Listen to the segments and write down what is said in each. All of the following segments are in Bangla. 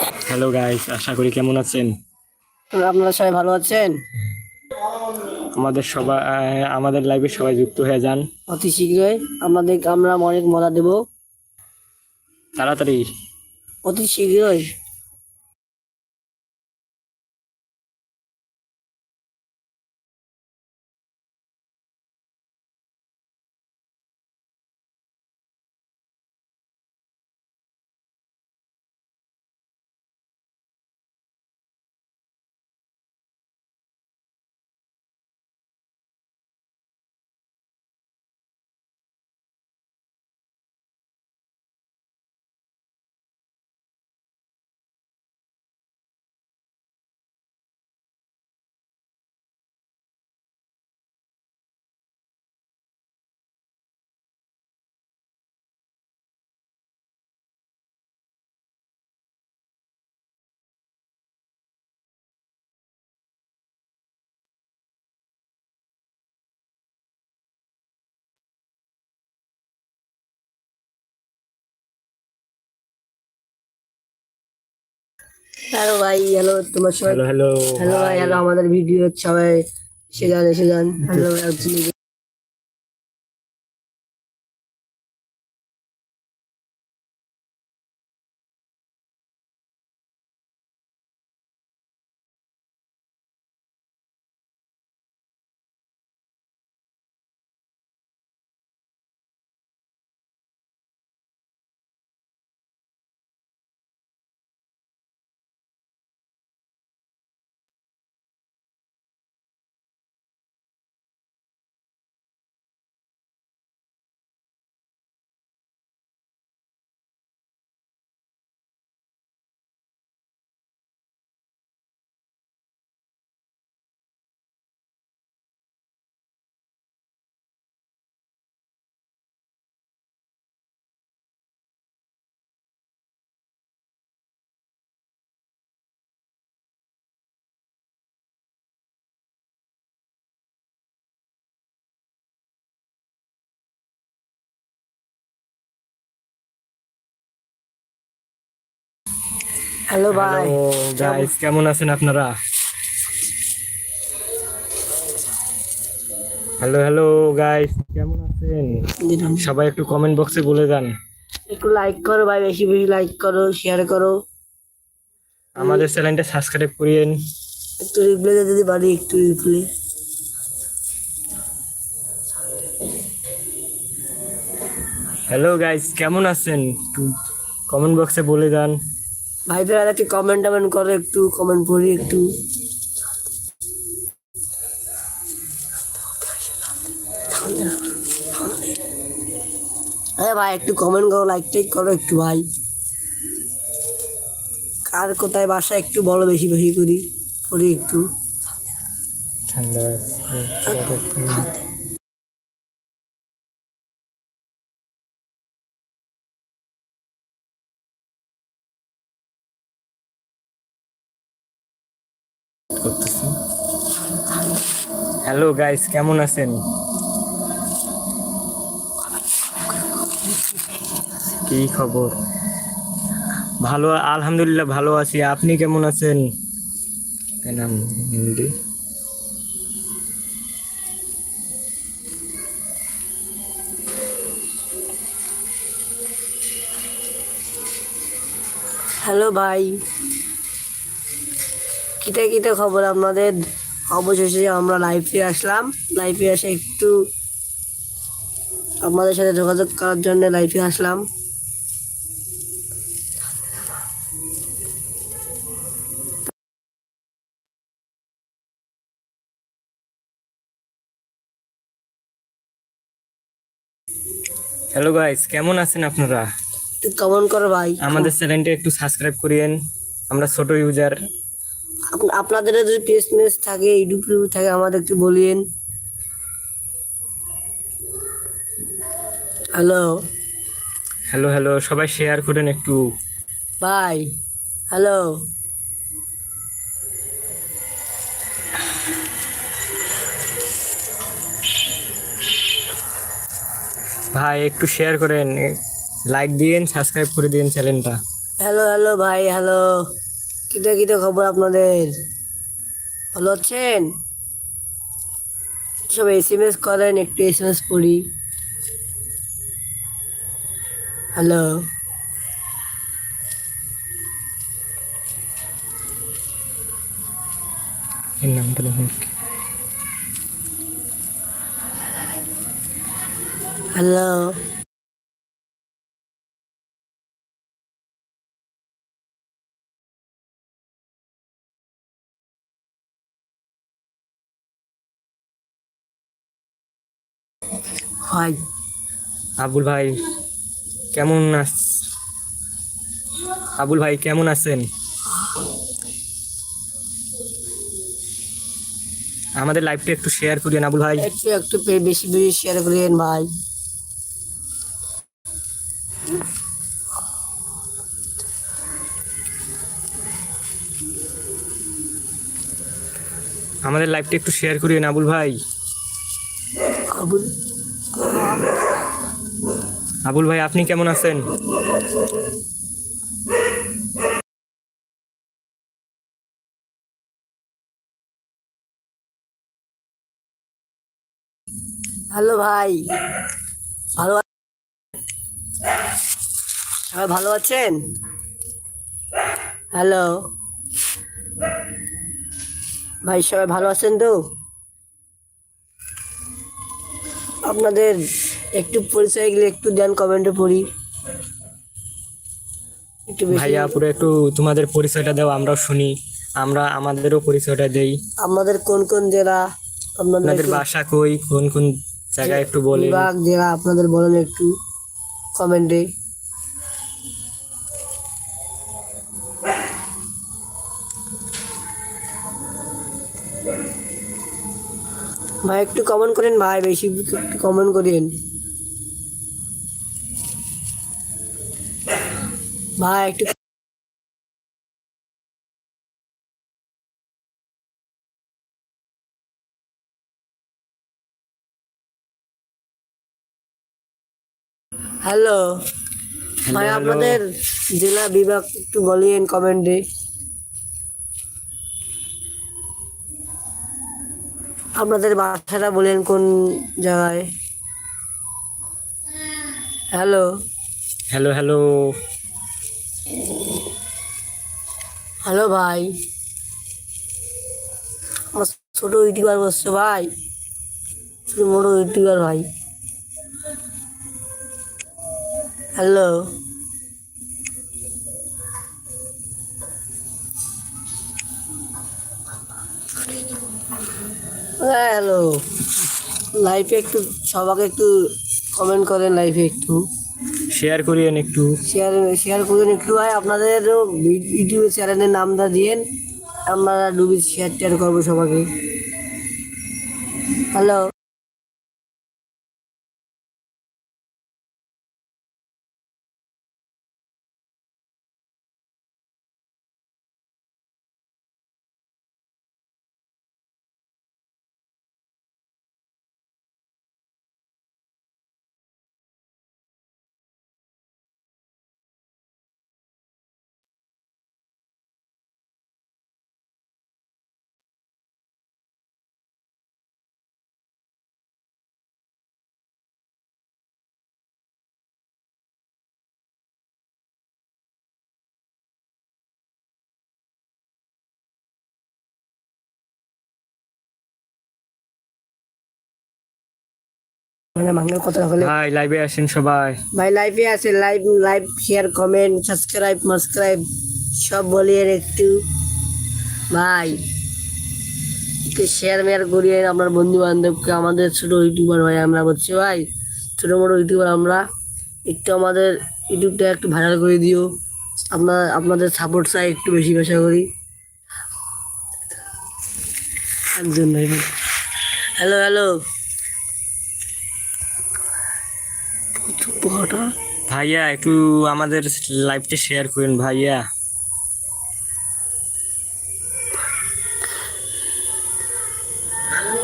হ্যালো গাইস আশা করি কেমন আছেন? আপনারা সবাই ভালো আছেন? আমাদের সবাই আমাদের লাইভে সবাই যুক্ত হয়ে যান। অতি শীঘ্রই আমাদের আমরা অনেক মজা দেব। তাড়াতাড়ি। অতি শীঘ্রই। হ্যালো ভাই হ্যালো তোমার সবাই। হ্যালো হ্যালো হ্যালো ভাই হ্যালো আমাদের ভিডিও সবাই এসে যান এসে যান হ্যালো হ্যালো ভাই গাইস কেমন আছেন আপনারা? হ্যালো হ্যালো গাইস কেমন আছেন? সবাই একটু কমেন্ট বক্সে বলে যান। একটু লাইক করো ভাই বেশি বেশি লাইক করো শেয়ার করো। আমাদের চ্যানেলটা সাবস্ক্রাইব করিয়েন একটু রিপ্লাই দিতে পারি একটু রিপ্লাই হ্যালো গাইস কেমন আছেন? কমেন্ট বক্সে বলে যান। ভাইদের একটু কমেন্ট টমেন্ট করো একটু কমেন্ট পড়ি একটু। হ্যাঁ ভাই একটু কমেন্ট করো লাইক টাইক করো একটু ভাই। কার কোথায় বাসা একটু বলো বেশি বেশি করি পড়ি একটু। ঠান্ডা হ্যালো গাইস কেমন আছেন? কি খবর? ভালো আলহামদুলিল্লাহ ভালো আছি। আপনি কেমন আছেন? নাম হিন্দি হ্যালো ভাই। কিটা কিটা খবর আপনাদের? অবশেষে আমরা লাইভে আসলাম। লাইভে এসে একটু আপনাদের সাথে যোগাযোগ করার জন্য লাইভে আসলাম। হ্যালো গাইস কেমন আছেন আপনারা? কমেন্ট করো ভাই। আমাদের চ্যানেলটা একটু সাবস্ক্রাইব করিয়েন। আমরা ছোট ইউজার আপনাদের যদি পেজনেস থাকে ইউটিউব টিউব থাকে আমাদের একটু বলিয়েন। হ্যালো হ্যালো হ্যালো সবাই শেয়ার করেন একটু। ভাই হ্যালো ভাই একটু শেয়ার করেন লাইক দিয়েন সাবস্ক্রাইব করে দিন চ্যানেলটা হ্যালো হ্যালো ভাই হ্যালো কিতে কিতে খবর আপনাদের? ভালো আছেন? সব এস এম এস করেন একটু এস এম এস পড়ি হ্যালো নামটা হ্যালো? হাই আবুল ভাই কেমন আছ? আবুল ভাই কেমন আছেন? আমাদের লাইভটা একটু শেয়ার করিয়েন আবুল ভাই। একটু একটু বেশি বেশি শেয়ার করেন ভাই। আমাদের লাইভটা একটু শেয়ার করিয়েন আবুল ভাই। আবুল আবুল ভাই, আপনি কেমন আছেন? হ্যালো ভাই, ভালো সবাই ভালো আছেন? হ্যালো, ভাই সবাই ভালো আছেন তো? আপনাদের একটু পরিচয় গেলে একটু দেন কমেন্টে পড়ি। একটু ভাইয়া পুরো একটু তোমাদের পরিচয়টা দাও আমরাও শুনি। আমরা আমাদেরও পরিচয়টা দেই। আপনাদের কোন কোন জেলা? আপনাদের বাসা কই? কোন কোন জায়গায় একটু বলেন। বিভাগ জেলা আপনাদের বলেন একটু কমেন্টে ভাই একটু কমেন্ট করেন ভাই বেশি একটু কমেন্ট করেন ভাই একটু হ্যালো ভাই. আপনাদের জেলা বিভাগ একটু বলিয়েন কমেন্টে। আপনাদের বাসাটা বলেন কোন জায়গায়? হ্যালো হ্যালো হ্যালো হ্যালো ভাই। আমার ছোট ইউটিউবার বসছে ভাই। ছোট ইউটিউবার ভাই। হ্যালো। হ্যালো। লাইফে একটু, সবাকে একটু কমেন্ট করেন লাইফে একটু। শেয়ার করিয়েন একটু। শেয়ার শেয়ার করুন একটু। ভাই, আপনাদেরও ইউটিউবে চ্যানেলের নামটা দিয়েন। আমরা ডুবি শেয়ার টেয়ার করব সবাইকে। হ্যালো মানে মাঙ্গের কথা হলে ভাই লাইভে আসেন সবাই। ভাই লাইভে আছে live live share comment subscribe মাসক্রাইব সব বলিয়ে একটু। ভাই একটু শেয়ার মেয়ার করিয়ে আপনার বন্ধু বান্ধবকে আমাদের ছোট ইউটিউবার ভাই আমরা বলছি ভাই ছোট মোটো ইউটিউবার আমরা একটু আমাদের ইউটিউবটা একটু ভাইরাল করে দিও। আপনার আপনাদের সাপোর্ট চাই একটু বেশি বেশি করি। একজন হ্যালো হ্যালো পোহাটা ভাইয়া একটু আমাদের লাইভটা শেয়ার করেন ভাইয়া।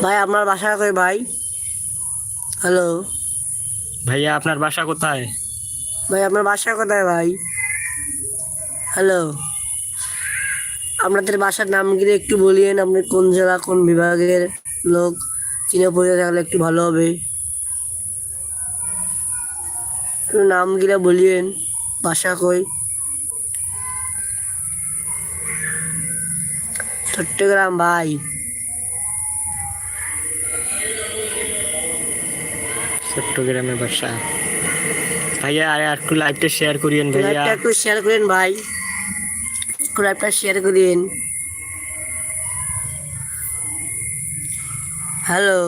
ভাই আপনার বাসা কই ভাই? হ্যালো ভাইয়া আপনার বাসা কোথায়? ভাই আপনার বাসা কোথায় ভাই? হ্যালো আপনাদের বাসার নামগুলো একটু বলিয়েন আপনি কোন জেলা কোন বিভাগের লোক? চিনে পড়ে থাকলে একটু ভালো হবে। নামগুলো বলিয়েন বাসা কই। চট্টগ্রাম ভাই। চট্টগ্রামের বাসা। ভাইয়া আর একটু লাইভটা শেয়ার করিয়েন ভাইয়া। একটু শেয়ার করেন ভাই। একটু লাইভটা শেয়ার করেন হ্যালো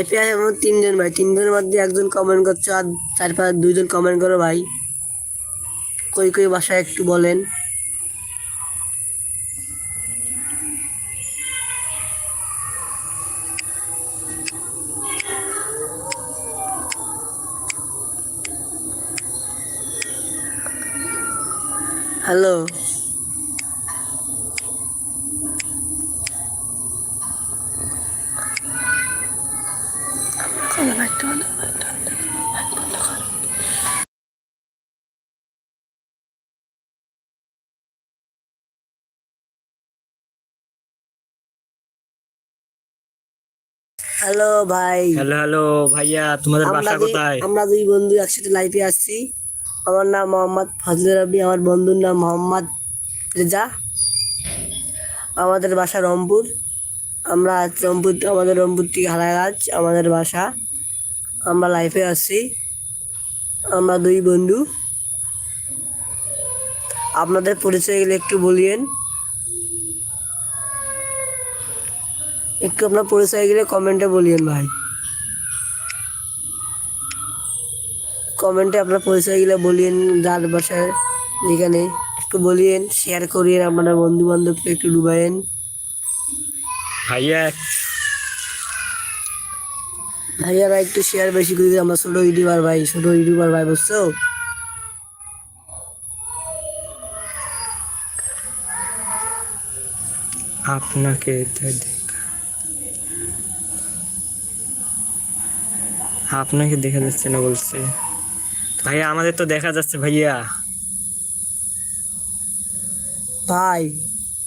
আছে আমার তিনজন ভাই। তিনজনের মধ্যে একজন কমেন্ট করছে আর চার পাঁচ, দুইজন কমেন্ট করো ভাই। কই কই বাসায় একটু বলেন। হ্যালো হ্যালো ভাই। হ্যালো হ্যালো ভাইয়া তোমাদের বাসা কোথায়? আমরা দুই বন্ধু একসাথে লাইভে আসছি আমার নাম মোহাম্মদ ফজলুর রবি আমার বন্ধুর নাম মোহাম্মদ রেজা। আমাদের বাসা রংপুর। আমরা রংপুর আমাদের রংপুর থেকে হারাগাছ আমাদের বাসা। আমরা লাইফে আসছি আমরা দুই বন্ধু। আপনাদের পরিচয় গেলে একটু বলিয়েন। একটু আপনার পরিচয় গেলে কমেন্টে বলিয়েন ভাই। কমেন্টে আপনার পরিচয়গুলো বলিয়েন যার বাসায় যেখানে একটু বলিয়েন শেয়ার করিয়েন আপনার বন্ধু বান্ধবকে একটু ডুবাইন ভাইয়া ভাইয়ারা একটু শেয়ার বেশি করে আমরা ছোট ইউটিউবার ভাই ছোট ইউটিউবার ভাই বুঝছ? আপনাকে আপনাকে দেখা যাচ্ছে না বলছে। ভাইয়া আমাদের তো দেখা যাচ্ছে ভাইয়া। ভাই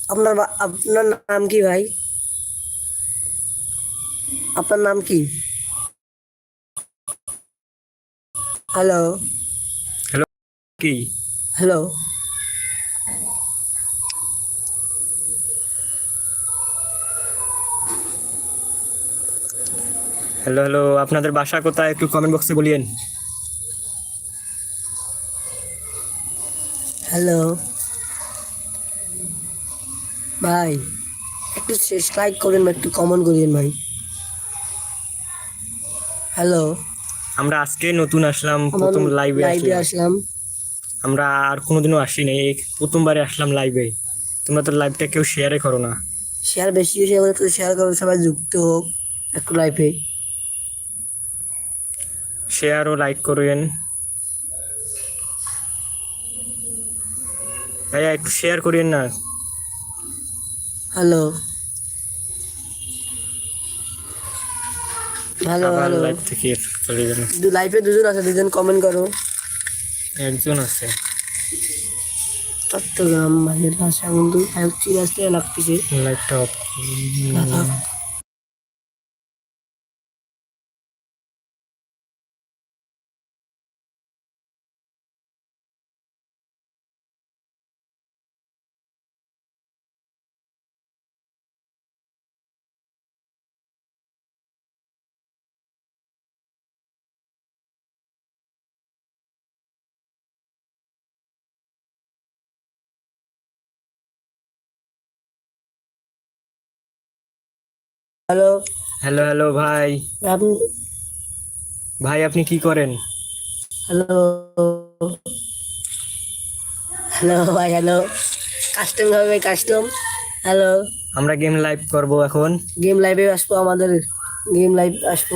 আপনার বা- আপনার নাম কি ভাই? আপনার নাম কি? হ্যালো কি? হ্যালো। হ্যালো হ্যালো আপনাদের বাসা কোথায়? একটু কমেন্ট বক্সে বলিয়েন। হ্যালো ভাই একটু শেষ লাইক করেন একটু কমেন্ট করিয়েন ভাই। হ্যালো আমরা আজকে নতুন আসলাম প্রথম লাইভে আসলাম। আমরা আর কোনোদিনও আসিনি এই প্রথমবারে আসলাম লাইভে তোমরা তো লাইভটা কেউ শেয়ারে করো না। শেয়ার বেশি বেশি করে শেয়ার করো সবাই যুক্ত হোক একটু লাইভে শেয়ার ও লাইক করবেন। ভাইয়া একটু শেয়ার করিয়েন না। হ্যালো হ্যালো আবার হ্যালো লাইভ থেকে চলে গেল। লাইভে দুজন আছে দুজন কমেন্ট করো। একজন আছে। চট্টগ্রাম ভাইয়ের ভাষা ফাইভ চিরাজ থেকে লাগতেছে লাইভটা হ্যালো। হ্যালো হ্যালো ভাই। আপনি ভাই আপনি কি করেন? হ্যালো। হ্যালো ভাই হ্যালো। কাস্টম হবে কাস্টম। হ্যালো। আমরা গেম লাইভ করব এখন। গেম লাইভে আসব আমাদের গেম লাইভ আসব।